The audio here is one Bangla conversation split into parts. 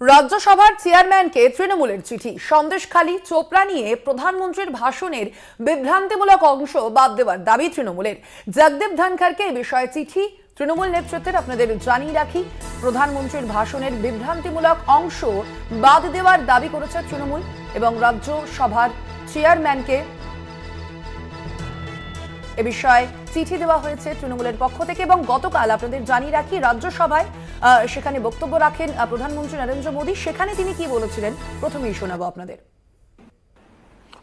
রাজ্যসভার চেয়ারম্যানকে তৃণমূলের চিঠি। সন্দেশখালী, চোপড়া নিয়ে প্রধানমন্ত্রীর ভাষণের বিভ্রান্তিমূলক অংশ বাদ দেওয়ার দাবি তৃণমূলের। জগদীপ ধনখড়কে এ বিষয়ে চিঠি। তৃণমূল নেতৃত্বের আপনাদের জানিয়ে রাখি, প্রধানমন্ত্রীর ভাষণের বিভ্রান্তিমূলক অংশ বাদ দেওয়ার দাবি করেছে তৃণমূল এবং রাজ্যসভার চেয়ারম্যানকে এ বিষয়ে চিঠি দেওয়া হয়েছে তৃণমূলের পক্ষ থেকে এবং গতকাল আপনাদের জানিয়ে রাখি, রাজ্যসভায় সেখানে বক্তব্য রাখেন আহ, প্রধানমন্ত্রী নরেন্দ্র মোদী সেখানে তিনি কি বলেছিলেন প্রথমেই শোনাবো আপনাদের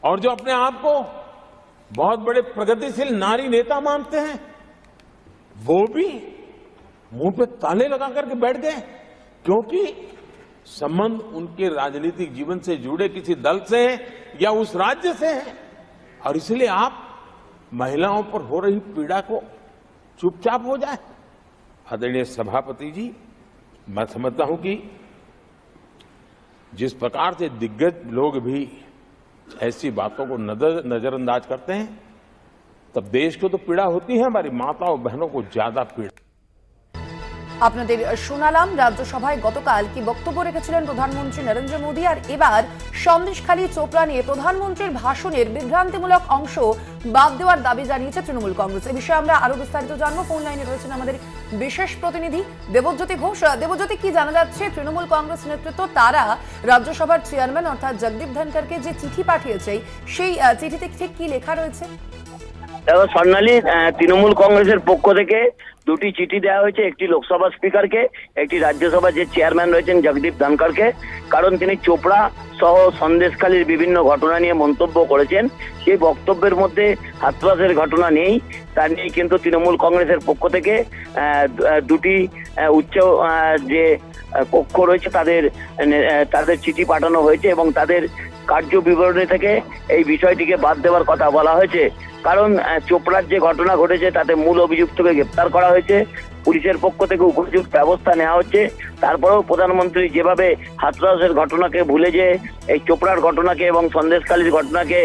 और जो अपने आप को बहुत बड़े प्रगतिशील नारी नेता मानते हैं वो भी मुंह पे ताले लगा करके बैठ गए क्योंकि संबंध उनके राजनीतिक जीवन से जुड़े किसी दल से है या उस राज्य से है और इसलिए आप महिलाओं पर हो रही पीड़ा को चुपचाप हो जाए आदरणीय सभापति जी मैं समझता हूँ कि जिस प्रकार से दिग्गज लोग भी ऐसी बातों को नज़र, नजरअंदाज करते हैं, तब देश को तो पीड़ा होती है, हमारी माताओं बहनों को ज़्यादा पीड़ा। আপনাদের শোনালাম, রাজ্যসভায় গতকাল কি বক্তব্য রেখেছিলেন প্রধানমন্ত্রী নরেন্দ্র মোদী? আর এবার সন্দেশখালী চোপড়া নিয়ে প্রধানমন্ত্রীর ভাষণের বিভ্রান্তিমূলক অংশ বাদ দেওয়ার দাবি জানিয়েছে তৃণমূল কংগ্রেস। এ বিষয়ে আমরা আরও বিস্তারিত জানব। ফোন লাইনে রয়েছেন আমাদের বিশেষ প্রতিনিধি দেবজ্যোতি ঘোষ। দেবজ্যোতি, কি জানা যাচ্ছে তৃণমূল কংগ্রেস নেতৃত্ব? তারা রাজ্যসভার চেয়ারম্যান অর্থাৎ জগদীপ ধনকরকে যে চিঠি পাঠিয়েছে, সেই চিঠিতে ঠিক কি লেখা রয়েছে? দেখো স্বর্ণালী তৃণমূল কংগ্রেসের পক্ষ থেকে দুটি চিঠি দেওয়া হয়েছে, একটি লোকসভা স্পিকারকে, একটি রাজ্যসভার যে চেয়ারম্যান রয়েছেন জগদীপ ধনকরকে কারণ তিনি চোপড়া সহ সন্দেশখালীর বিভিন্ন ঘটনা নিয়ে মন্তব্য করেছেন। সেই বক্তব্যের মধ্যে হাতরাসের ঘটনা নেই। তা নিয়ে কিন্তু তৃণমূল কংগ্রেসের পক্ষ থেকে দুটি উচ্চ যে কক্ষ রয়েছে, তাদের তাদের চিঠি পাঠানো হয়েছে এবং তাদের কার্য বিবরণী থেকে এই বিষয়টিকে বাদ দেওয়ার কথা বলা হয়েছে। কারণ চোপড়ার যে ঘটনা ঘটেছে, তাতে মূল অভিযুক্তকে গ্রেপ্তার করা হয়েছে। পুলিশের পক্ষ থেকে উপযুক্ত ব্যবস্থা নেওয়া হচ্ছে। তারপরেও প্রধানমন্ত্রী যেভাবে হাতরাসের ঘটনাকে ভুলে যে, এই চোপড়ার ঘটনাকে এবং সন্দেশকালীর ঘটনাকে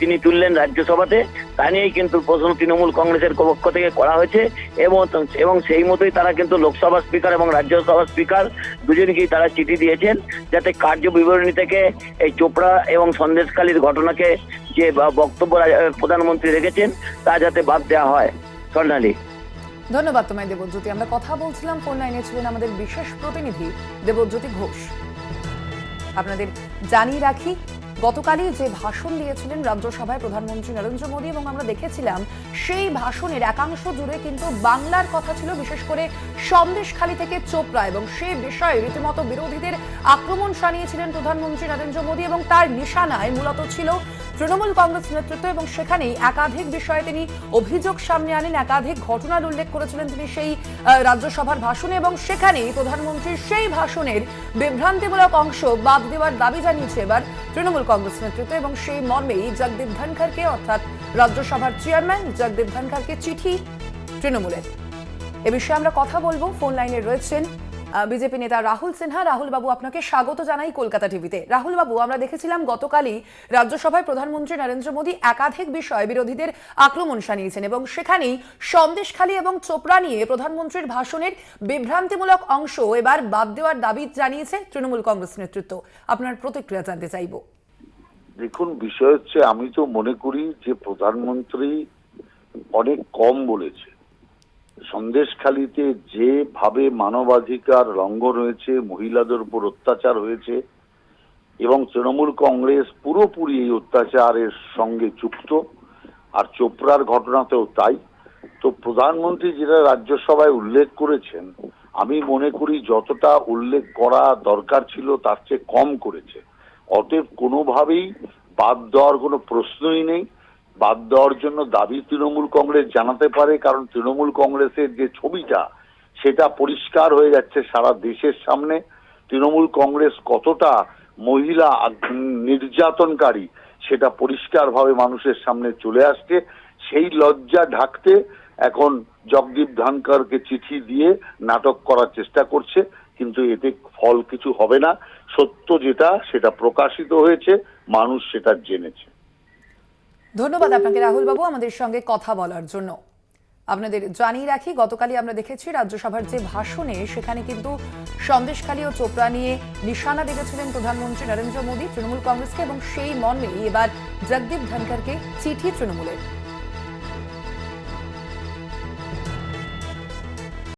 তিনি তুললেন রাজ্যসভাতে, তা নিয়েই কিন্তু প্রশ্ন তৃণমূল কংগ্রেসের পক্ষ থেকে করা হয়েছে। এবং এবং সেই মতোই তারা কিন্তু লোকসভা স্পিকার এবং রাজ্যসভা স্পিকার দুজনকেই তারা চিঠি দিয়েছেন, যাতে কার্য বিবরণী থেকে এই চোপড়া এবং সন্দেশকালীর ঘটনাকে যে বক্তব্য প্রধানমন্ত্রী রেখেছেন, তা যাতে বাদ দেওয়া হয়। স্বর্ণালী। ধন্যবাদ তোমায়, দেবজ্যোতি। আমরা কথা বলছিলাম ফোন লাইনে ছিলেন আমাদের বিশেষ প্রতিনিধি, দেবজ্যোতি ঘোষ। আপনাদের জানিয়ে রাখি, গতকালই যে ভাষণ দিয়েছিলেন রাজ্যসভায় প্রধানমন্ত্রী নরেন্দ্র মোদী এবং আমরা দেখেছিলাম, সেই ভাষণের একাংশ জুড়ে কিন্তু বাংলার কথা ছিল, বিশেষ করে সন্দেশখালী থেকে চোপড়া এবং সে বিষয়ে রীতিমতো বিরোধীদের আক্রমণ শানিয়েছিলেন প্রধানমন্ত্রী নরেন্দ্র মোদী এবং তার নিশানায় মূলত ছিল তৃণমূল কংগ্রেস নেতৃত্ব এবং সেখানেই একাধিক বিষয়ে তিনি অভিযোগ সামনে আনেন, একাধিক ঘটনার উল্লেখ করেছিলেন তিনি সেই রাজ্যসভার ভাষণে এবং সেখানেই প্রধানমন্ত্রীর সেই ভাষণের বিভ্রান্তিমূলক অংশ বাদ দেওয়ার দাবি জানিয়েছে এবার তৃণমূল কংগ্রেস নেতৃত্ব এবং সেই মর্মেই জগদীপ ধনখড়কে, অর্থাৎ রাজ্যসভার চেয়ারম্যান জগদীপ ধনখড়কে চিঠি তৃণমূলের। এ বিষয়ে আমরা কথা বলব, ফোন লাইনে রয়েছেন বিজেপি নেতা রাহুল সিনহা। রাহুল বাবু, আপনাকে স্বাগত জানাই কলকাতা টিভিতে। রাহুল বাবু, আমরা দেখেছিলাম গতকালই রাজ্যসভায় প্রধানমন্ত্রী নরেন্দ্র মোদী একাধিক বিষয়ে বিরোধীদের আক্রমণ শানিয়েছেন এবং সেখানেই সন্দেশখালী এবং চোপড়া নিয়ে প্রধানমন্ত্রীর ভাষণের বিভ্রান্তিমূলক অংশ এবার বাদ দেওয়ার দাবি জানিয়েছে তৃণমূল কংগ্রেস নেতৃত্ব। আপনার প্রতিক্রিয়া জানতে চাইব। দেখুন, বিষয় হচ্ছে, আমি তো মনে করি যে প্রধানমন্ত্রী অনেক কম বলেছে। সন্দেশখালিতে যেভাবে মানবাধিকার লঙ্ঘন হয়েছে, মহিলাদের উপর অত্যাচার হয়েছে, এবং তৃণমূল কংগ্রেস পুরোপুরি এই অত্যাচারের সঙ্গে যুক্ত, আর চোপড়ার ঘটনাতেও তাই। তো প্রধানমন্ত্রী যেটা রাজ্যসভায় উল্লেখ করেছেন, আমি মনে করি যতটা উল্লেখ করা দরকার ছিল তার চেয়ে কম করেছে। অতএব কোনোভাবেই বাদ দেওয়ার কোনো প্রশ্নই নেই। বাদ দেওয়ার জন্য দাবি তৃণমূল কংগ্রেস জানাতে পারে, কারণ তৃণমূল কংগ্রেসের যে ছবিটা, সেটা পরিষ্কার হয়ে যাচ্ছে সারা দেশের সামনে। তৃণমূল কংগ্রেস কতটা মহিলা নির্যাতনকারী, সেটা পরিষ্কারভাবে মানুষের সামনে চলে আসছে। সেই লজ্জা ঢাকতে এখন জগদীপ ধনকরকে চিঠি দিয়ে নাটক করার চেষ্টা করছে, কিন্তু এতে ফল কিছু হবে না। সত্য যেটা, সেটা প্রকাশিত হয়েছে, মানুষ সেটা জেনেছে। ধন্যবাদ আপনাকে রাহুল বাবু আমাদের সঙ্গে কথা বলার জন্য। আপনাদের জানিয়ে রাখি, গতকালই আমরা দেখেছি রাজ্যসভার যে ভাষণে সেখানে কিন্তু সন্দেশখালী ও চোপড়া নিয়ে নিশানা দেখেছিলেন প্রধানমন্ত্রী নরেন্দ্র মোদী, তৃণমূল কংগ্রেসকে এবং সেই মর্মেই এবার জগদীপ ধনখড়কে চিঠি তৃণমূলের।